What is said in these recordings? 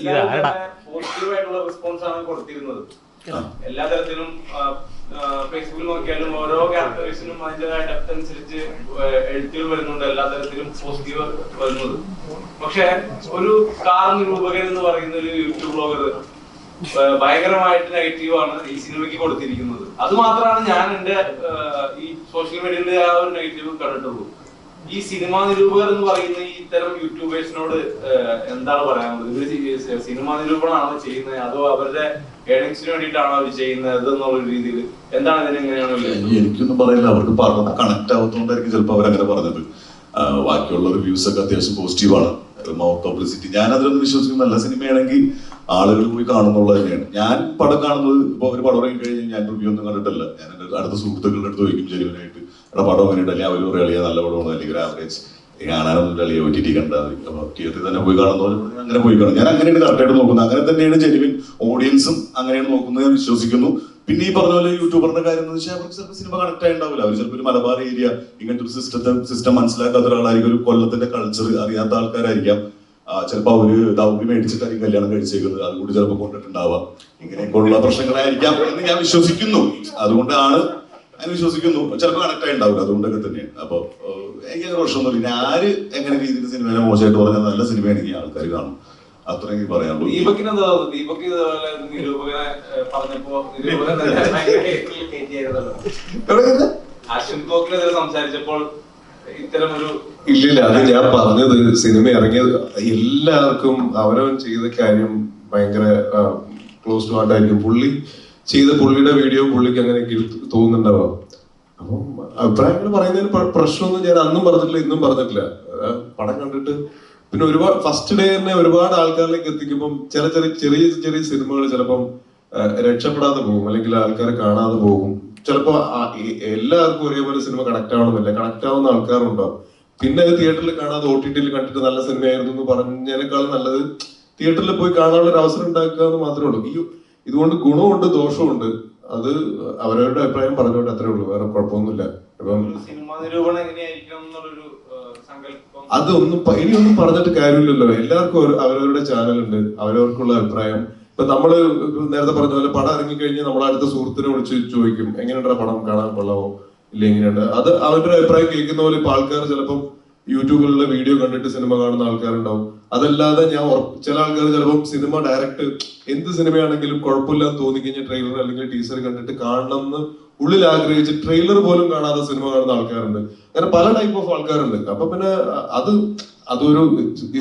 ഇതാരടാ? Positive ആയിട്ടുള്ള response ആണ് കൊടുത്തിരുന്നത്. എല്ലാ തരത്തിലും ഫേസ്ബുക്കിൽ നോക്കിയാലും ഓരോ ക്യാരക്ടേഴ്സിനും അതിന്റെതായ ഡെപ്ത് അനുസരിച്ച് എഴുത്തുകൾ വരുന്നുണ്ട് എല്ലാ തരത്തിലും പോസിറ്റീവ് വരുന്നത്. പക്ഷെ ഒരു കാർ നിരൂപകൻ എന്ന് പറയുന്ന ഒരു യൂട്യൂബ് ബ്ലോഗർ ഭയങ്കരമായിട്ട് നെഗറ്റീവ് ആണ് ഈ സിനിമയ്ക്ക് കൊടുത്തിരിക്കുന്നത്. അത് മാത്രമാണ് ഞാൻ എന്റെ ഈ സോഷ്യൽ മീഡിയയിലെ ആ ഒരു നെഗറ്റീവ് കണ്ടിട്ടുള്ളൂ. ഈ സിനിമാ നിരൂപകർ എന്ന് പറയുന്ന ഈ ഇത്തരം യൂട്യൂബേഴ്സിനോട് എന്താണ് പറയാനുള്ളത്? ഇവർ സിനിമാ നിരൂപണമാണോ ചെയ്യുന്നത്? അതോ അവരുടെ ഏണിങ്സിന് വേണ്ടിയിട്ടാണോ അവർ ചെയ്യുന്നത് എന്നുള്ള രീതിയിൽ എന്താണ് ഇതിനെങ്ങനെയാണ്? എനിക്കൊന്നും പറയില്ല. അവർക്ക് പറഞ്ഞത് കണക്ട് ആവുന്നതുകൊണ്ടായിരിക്കും ചിലപ്പോൾ അവരങ്ങനെ പറഞ്ഞത്. ബാക്കിയുള്ള റിവ്യൂസ് ഒക്കെ അത്യാവശ്യം പോസിറ്റീവാണ് മൗത്ത് പബ്ലിസിറ്റി ഞാൻ അതിലൊന്നും വിശ്വസിക്കുന്ന നല്ല സിനിമയാണെങ്കിൽ ആളുകൾ പോയി കാണുന്നുള്ളത് തന്നെയാണ്. ഞാൻ പടം കാണുന്നത് ഇപ്പൊ ഒരു പടം ഇറങ്ങി കഴിഞ്ഞാൽ ഞാൻ റിവ്യൂ ഒന്നും കണ്ടിട്ടില്ല. ഞാൻ അടുത്ത സുഹൃത്തുക്കളുടെ അടുത്ത് ചോദിക്കും ജനുവനായിട്ട് എടാ പടം എങ്ങനെയുണ്ട് അല്ലെങ്കിൽ അവർ എളിയ നല്ല പടമാണ്. അല്ലെങ്കിൽ ആവറേജ് കാണാനൊന്നും എളിയ ഒ ടി ടി കണ്ടാൽ തിയേറ്ററിൽ തന്നെ പോയി കാണുന്ന അങ്ങനെ പോയി കാണും. ഞാൻ അങ്ങനെയാണ് കറക്റ്റായിട്ട് നോക്കുന്നത്. അങ്ങനെ തന്നെയാണ് ജെനുവിൻ ഓഡിയൻസും അങ്ങനെയാണ് നോക്കുന്നത് ഞാൻ വിശ്വസിക്കുന്നു. പിന്നെ ഈ പറഞ്ഞ പോലെ യൂട്യൂബറിന്റെ കാര്യം എന്ന് വെച്ചാൽ അവർക്ക് ചിലപ്പോൾ സിനിമ കണക്ട് ആയിണ്ടാവില്ല അവർ ചിലപ്പോൾ ഒരു മലബാർ ഏരിയ ഇങ്ങനത്തെ ഒരു സിസ്റ്റത്തെ സിസ്റ്റം മനസ്സിലാക്കാത്ത ഒരാളായിരിക്കും. ഒരു കൊല്ലത്തിന്റെ കൾച്ചർ അറിയാത്ത ആൾക്കാരായിരിക്കാം. ചിലപ്പോൾ അവർ ദൗത്യം മേടിച്ചിട്ടായിരിക്കും കല്യാണം കഴിച്ചേക്കുന്നത്. അതുകൊണ്ട് ചിലപ്പോൾ കൊണ്ടിട്ടുണ്ടാവാം. ഇങ്ങനെയൊക്കെയുള്ള പ്രശ്നങ്ങളായിരിക്കാം എന്ന് ഞാൻ വിശ്വസിക്കുന്നു. അതുകൊണ്ടാണ് ഞാൻ വിശ്വസിക്കുന്നു. ചിലപ്പോൾ കണക്ട് ആയി ഉണ്ടാവില്ല അതുകൊണ്ടൊക്കെ തന്നെയാണ് അപ്പൊ എനിക്ക് അങ്ങനെ പ്രശ്നമൊന്നുമില്ല ആര് എങ്ങനെ രീതിയിൽ സിനിമയെ മോശമായിട്ട് പറഞ്ഞാൽ നല്ല സിനിമയാണെങ്കിൽ ആൾക്കാർ കാണും. അത്രയെങ്കിൽ പറയാനുള്ളൂ. ദീപക്കിന് എന്താ ദീപക് ഇതുപോലെ നിരൂപകനെ ഏഹ്, പറഞ്ഞപ്പോ. അശ്വിൻ സംസാരിച്ചപ്പോൾ ഇല്ലില്ല. അത് ഞാൻ പറഞ്ഞത് സിനിമ ഇറങ്ങിയത് എല്ലാവർക്കും അവനവൻ ചെയ്ത കാര്യം ഭയങ്കര ക്ലോസ് ടു ഹാർട്ട് ആയിരിക്കും. പുള്ളി ചെയ്ത പുള്ളിയുടെ വീഡിയോ പുള്ളിക്ക് അങ്ങനെ തോന്നുന്നുണ്ടാവാം. അപ്പം അഭിപ്രായങ്ങൾ പറയുന്നതിന് പ്ര- പ്രശ്നമൊന്നും ഞാൻ അന്നും പറഞ്ഞിട്ടില്ല ഇന്നും പറഞ്ഞിട്ടില്ല. പടം കണ്ടിട്ട് പിന്നെ ഒരുപാട് ഫസ്റ്റ് ഡേ തന്നെ ഒരുപാട് ആൾക്കാരിലേക്ക് എത്തിക്കുമ്പം ചില ചെറിയ ചെറിയ ചെറിയ സിനിമകൾ ചിലപ്പം രക്ഷപ്പെടാതെ പോകും അല്ലെങ്കിൽ ആൾക്കാരെ കാണാതെ പോകും. ചിലപ്പോ എല്ലാവർക്കും ഒരേപോലെ സിനിമ കണക്ട് ആവണമെന്നില്ല കണക്ട് ആവുന്ന ആൾക്കാരുണ്ടാവും. പിന്നെ അത് തിയേറ്ററിൽ കാണാതെ ഒ ടി ടിയിൽ കണ്ടിട്ട് നല്ല സിനിമയായിരുന്നു എന്ന് പറഞ്ഞതിനേക്കാളും നല്ലത് തിയേറ്ററിൽ പോയി കാണാനുള്ള ഒരു അവസരം ഉണ്ടാക്കുക എന്ന് മാത്രമേ ഉള്ളൂ. ഈ ഇതുകൊണ്ട് ഗുണമുണ്ട് ദോഷമുണ്ട്. അത് അവരവരുടെ അഭിപ്രായം പറഞ്ഞോട്ടെ അത്രേ ഉള്ളൂ. വേറെ കുഴപ്പമൊന്നുമില്ല. ഇപ്പം അതൊന്നും ഇനിയൊന്നും പറഞ്ഞിട്ട് കാര്യമില്ലല്ലോ. എല്ലാവർക്കും അവരവരുടെ ചാനലുണ്ട്. അവരവർക്കുള്ള അഭിപ്രായം. ഇപ്പൊ നമ്മൾ നേരത്തെ പറഞ്ഞ പോലെ പടം ഇറങ്ങിക്കഴിഞ്ഞാൽ നമ്മളെ അടുത്ത സുഹൃത്തിനെ വിളിച്ച് ചോദിക്കും എങ്ങനെയുണ്ടോ പടം? കാണാൻ കൊള്ളാവോ? ഇല്ല എങ്ങനെയുണ്ട്? അത് അവരുടെ അഭിപ്രായം കേൾക്കുന്ന പോലെ ഇപ്പൊ ആൾക്കാർ ചിലപ്പം യൂട്യൂബിലുള്ള വീഡിയോ കണ്ടിട്ട് സിനിമ കാണുന്ന ആൾക്കാരുണ്ടാവും. അതല്ലാതെ ഞാൻ ചില ആൾക്കാർ ചിലപ്പോൾ സിനിമ ഡയറക്റ്റ് എന്ത് സിനിമയാണെങ്കിലും കുഴപ്പമില്ലാന്ന് തോന്നിക്കഴിഞ്ഞാൽ ട്രെയിലർ അല്ലെങ്കിൽ ടീസർ കണ്ടിട്ട് കാണണം എന്ന് ഉള്ളിൽ ആഗ്രഹിച്ച് ട്രെയിലർ പോലും കാണാതെ സിനിമ കാണുന്ന ആൾക്കാരുണ്ട്. അങ്ങനെ പല ടൈപ്പ് ഓഫ് ആൾക്കാരുണ്ട്. അപ്പൊ പിന്നെ അത് അതൊരു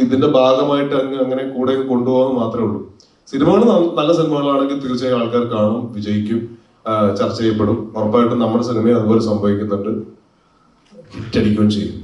ഇതിന്റെ ഭാഗമായിട്ട് അങ്ങ് അങ്ങനെ കൂടെ കൊണ്ടുപോകാൻ മാത്രമേ ഉള്ളൂ. സിനിമകൾ നല്ല സിനിമകളാണെങ്കിൽ തീർച്ചയായും ആൾക്കാർ കാണും വിജയിക്കും ചർച്ച ചെയ്യപ്പെടും. ഉറപ്പായിട്ടും നമ്മുടെ സിനിമയും അതുപോലെ സംഭവിക്കുന്നുണ്ട്. ഹിറ്റടിക്കുകയും ചെയ്യും.